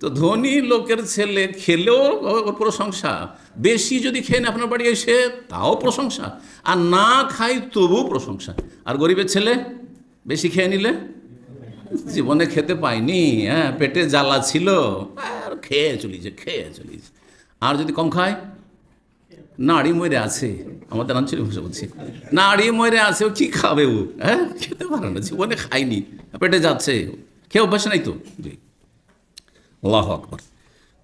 তো ধনী লোকের ছেলে খেলেও প্রশংসা, বেশি যদি খেয়ে নেয় আপনার বাড়ি এসে, তাও প্রশংসা। আর না খাই তবুও প্রশংসা। আর গরিবের ছেলে, বেশি খেয়ে নিলে? জীবনে খেতে পাইনি হ্যাঁ পেটে জ্বালা ছিল। আর খেয়ে চলিছে খেয়ে চলিছে। আর যদি কম খায়? নাড়ি মরে আছে। আমাদের আঞ্চলিক ভাষা বলছি, নাড়ি মরে আছে, ও কী খাবে ও? হ্যাঁ খেতে পারে না, জীবনে খায়নি পেটে যাচ্ছে। খেয়ে অভ্যাস নাই তো? আল্লাহ আকবর।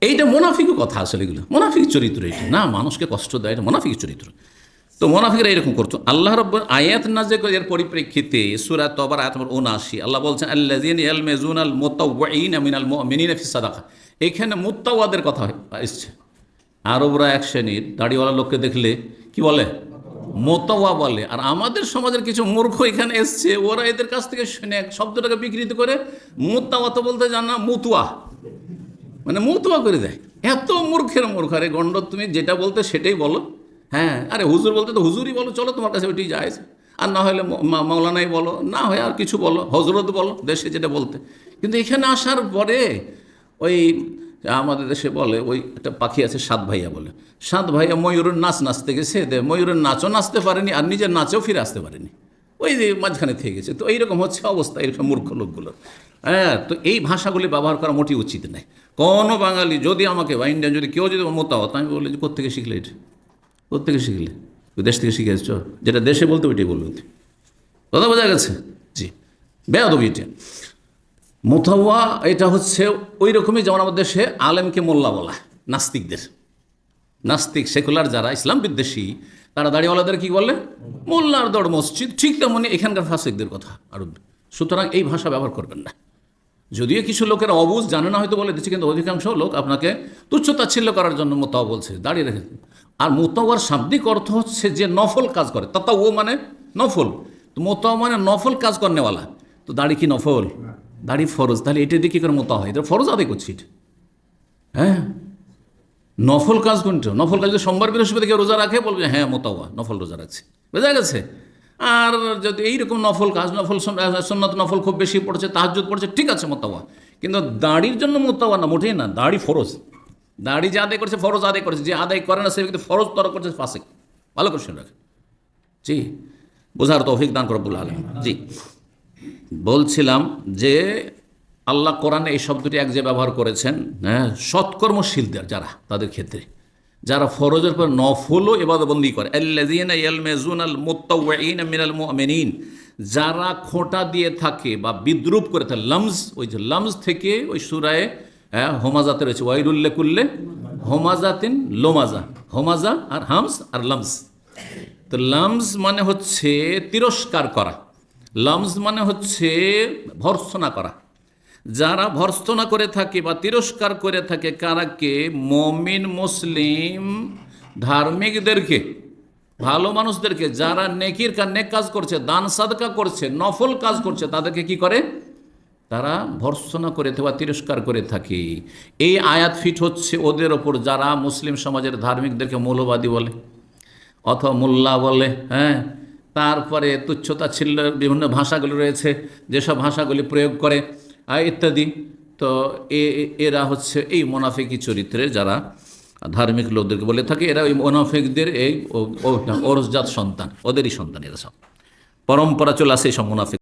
এইটা মোনাফিকের কথা আসলে এগুলো। মোনাফিক চরিত্র এটা। না, মানুষকে কষ্ট দেয়, এটা মোনাফিক চরিত্র। তো মোনাফিকরা এরকম করতো। আল্লাহ রব্বর আয়াত নাজে এর পরিপ্রেক্ষিতে সুরা তবার আয়াত নম্বর আল্লাহ বলছেন, আল্লাযিন ইয়ালমেজুন আল মুতাওয়াইন মিনাল মুমিনিনা ফিস সাদাকা। এখানে মুত্তাওয়াদের কথা এসছে। আরবরা এক শ্রেণির দাড়িওয়ালা লোককে দেখলে কি বলে? মোতাওয়া বলে। আর আমাদের সমাজের কিছু মূর্খ এখানে এসছে, ওরা এদের কাছ থেকে শুনে শব্দটাকে বিকৃত করে, মোতাওয়া তো বলতে জান মুতুয়া মানে মুতুয়া করে দেয়। এত মূর্খের মূর্খ। আরে গণ্ড তুমি যেটা বলতে সেটাই বলো। হ্যাঁ আরে হুজুর বলতে তো হুজুরই বলো, চলো তোমার কাছে ওইটি যায় আর না হলে মাওলানাই বলো, না হয় আর কিছু বলো, হজরত বলো, দেশে যেটা বলতে। কিন্তু এখানে আসার পরে ওই আমাদের দেশে বলে, ওই একটা পাখি আছে সাত ভাইয়া বলে। সাত ভাইয়া ময়ূরের নাচ নাচতে গেছে দে ময়ূরের নাচও নাচতে পারেনি, আর নিজের নাচেও ফিরে আসতে পারেনি। ওই যে মাঝখানে থেকে গেছে। তো এইরকম হচ্ছে অবস্থা এরকম মূর্খ লোকগুলোর হ্যাঁ তো এই ভাষাগুলি ব্যবহার করা মোটেই উচিত নয়। কোনো বাঙালি যদি আমাকে, বা ইন্ডিয়ান যদি কেউ যদি মোতাবত আমি বলি যে কোথেকে শিখলে এটা? কোথেকে শিখলে? দেশ থেকে শিখে এসছো যেটা দেশে বলতে ওইটাই বলবে। কথা বোঝা গেছে? জি। বেয়াদবি এটা। মোথাওয়া এটা হচ্ছে ওই রকমই যেমন আমাদের দেশে আলেমকে মোল্লা বলা, নাস্তিকদের। নাস্তিক সেকুলার যারা, ইসলাম বিদ্বেষী, তারা দাঁড়িয়েওয়ালাদের কি বলে? মোল্লার দর মসজিদ, ঠিক তেমনি এখানকার ফাসিকদের কথা আরব সুতরাং এই ভাষা ব্যবহার করবেন না। যদিও কিছু লোকের অবুজ জানে না হয়তো বলে, দিচ্ছে কিন্তু অধিকাংশ লোক আপনাকে তুচ্ছ তাচ্ছিল্য করার জন্য মোতাও বলছে, দাঁড়িয়ে রেখে আর মোতাওয়ার শাব্দিক অর্থ হচ্ছে যে নফল কাজ করে। তাতা ও মানে নফল। তো মোতাও মানে নফল কাজ করেনেওয়ালা তো দাড়ি কি নফল? দাড়ি ফরজ। তাহলে এটা দিয়ে কী করে মোতা হয়? এটা ফরজ আদায় করছি হ্যাঁ? নফল কাজ কোনটা? নফল কাজ যদি সোমবার বৃহস্পতি কেউ রোজা রাখে, বলবে হ্যাঁ মোতাওয়া, নফল রোজা রাখছে। বোঝা গেছে? আর যদি এইরকম নফল কাজ, নফল সন্ন্যত নফল খুব বেশি পড়ছে তাহাজুদ পড়ছে, ঠিক আছে, মোতাওয়া। কিন্তু দাড়ির জন্য মোতাওয়া না, মোটেই না, দাড়ি ফরজ। দাড়ি যে আদায় করছে, ফরজ আদায় করেছে, যে আদায় করে না, সে ব্যক্তি ফরজ তর করছে ফাসেক। ভালো করে শুনে রাখে জি, বোঝার তৌফিক দান করবুল আলম জি। বলছিলাম যে আল্লাহ কোরআনে এই শব্দটি এক যে ব্যবহার করেছেন হ্যাঁ সৎকর্মশীলদের যারা, তাদের ক্ষেত্রে। যারা ফরজের পর নফলও এবাদবন্দি করে। মিনাল যারা খোঁটা দিয়ে থাকে বা বিদ্রুপ করে থাকে, লামজ, ওই যে লামজ থেকে ওই সুরায় হ্যাঁ হোমাজাতে রয়েছে। ওয়াইরুল্লে কুল্লে হোমাজাতিন লোমাজা। হোমাজা আর হামস আর লামস তো লামস মানে হচ্ছে তিরস্কার করা। লামস মানে হচ্ছে ভর্সনা করা। যারা ভর্সনা করে থাকে বা তিরস্কার করে থাকে কারাকে মমিন, মুসলিম, ধার্মিকদেরকে, ভালো মানুষদেরকে, যারা নেকির নেক কাজ করছে, দান সাদকা করছে, নফল কাজ করছে, তাদেরকে কি করে? তারা ভর্সনা করে বা তিরস্কার করে থাকে। এই আয়াত ফিট হচ্ছে ওদের ওপর, যারা মুসলিম সমাজের ধার্মিকদেরকে মৌলবাদী বলে, অথবা মোল্লা বলে হ্যাঁ? তারপরে তুচ্ছতা ছিল বিভিন্ন ভাষাগুলি রয়েছে, যেসব ভাষাগুলি প্রয়োগ করে ইত্যাদি। তো এ- এরা হচ্ছে এই মোনাফিকি চরিত্রে যারা ধার্মিক লোকদেরকে বলে থাকে, এরা ওই মোনাফিকদের এই ওরসজাত সন্তান, ওদেরই সন্তান এরা সব। পরম্পরা চলে আসে এই সব মুনাফিক